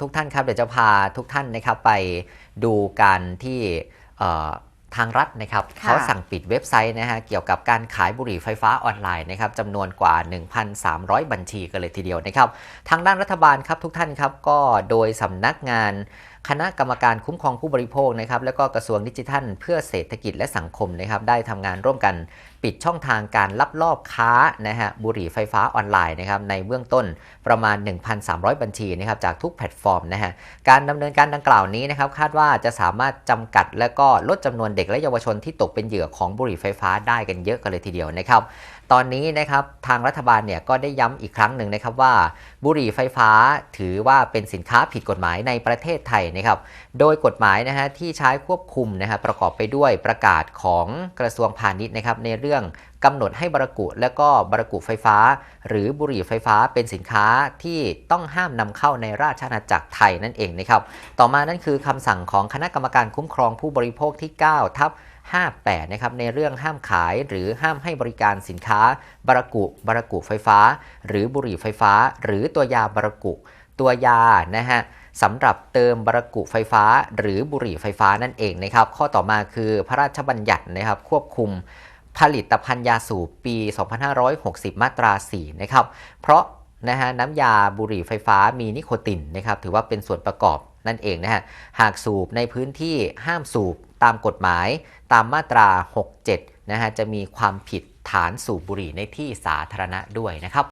ทุกท่านครับเดี๋ยวจะพาทุกท่านนะครับไปดูการที่เอ่อทางรัฐนะครับค่ะเขาสั่งปิดเว็บไซต์นะฮะเกี่ยวกับการขายบุหรี่ไฟฟ้าออนไลน์นะครับจำนวนกว่า 1,300 บัญชีกันเลยทีเดียวนะครับ ทางด้านรัฐบาลครับทุกท่านครับก็โดยสำนักงาน คณะกรรมการคุ้มครองผู้บริโภคนะครับแล้วก็กระทรวงดิจิทัล เพื่อเศรษฐกิจและสังคมนะครับได้ทำงานร่วมกันปิดช่องทางการลับลอบค้านะฮะบุหรี่ไฟฟ้าออนไลน์นะครับในเบื้องต้นประมาณ 1,300 บัญชีนะครับจากทุกแพลตฟอร์มนะฮะการดำเนินการดังกล่าวนี้นะครับคาดว่าจะสามารถจำกัด และก็ลดจำนวนเด็กและเยาวชนที่ตกเป็นเหยื่อของบุหรี่ไฟฟ้าได้กันเยอะกันเลยทีเดียวนะครับตอนนี้นะครับทางรัฐบาลเนี่ยก็ได้ย้ำอีกครั้งหนึ่งนะครับว่าบุหรี่ไฟฟ้าถือว่าเป็นสินค้าผิดกฎหมายในประเทศไทยนะครับ โดยกฎหมายนะฮะที่ใช้ควบคุมนะฮะประกอบไปด้วยประกาศของกระทรวงพาณิชย์นะครับในเรื่องกำหนดให้บรกุและก็บรกุไฟฟ้า หรือบุหรี่ไฟฟ้าเป็นสินค้าที่ต้องห้ามนำเข้าในราชอาณาจักรไทยนั่นเองนะครับ ต่อมานั่นคือคำสั่งของคณะกรรมการคุ้มครองผู้บริโภคที่ 9 ทับ58นะครับในเรื่องห้ามขายหรือห้ามให้บริการสินค้าบรกุบรกุไฟฟ้า หรือบุหรี่ไฟฟ้า หรือตัวยาบรกุตัวยานะฮะ สำหรับเติมบรกุไฟฟ้า หรือบุหรี่ไฟฟ้านั่นเองนะครับ ข้อต่อมาคือพระราชบัญญัตินะครับควบคุมผลิตภัณฑ์ยาสูบปี 2560 มาตรา 4 นะครับ เพราะนะฮะน้ำยาบุหรี่ไฟฟ้ามีนิโคตินนะครับถือว่าเป็นส่วนประกอบนั่นเองนะฮะหากสูบในพื้นที่ห้ามสูบตามกฎหมายตามมาตรา 67 นะฮะจะมีความผิดฐานสูบบุหรี่ในที่สาธารณะด้วยนะครับ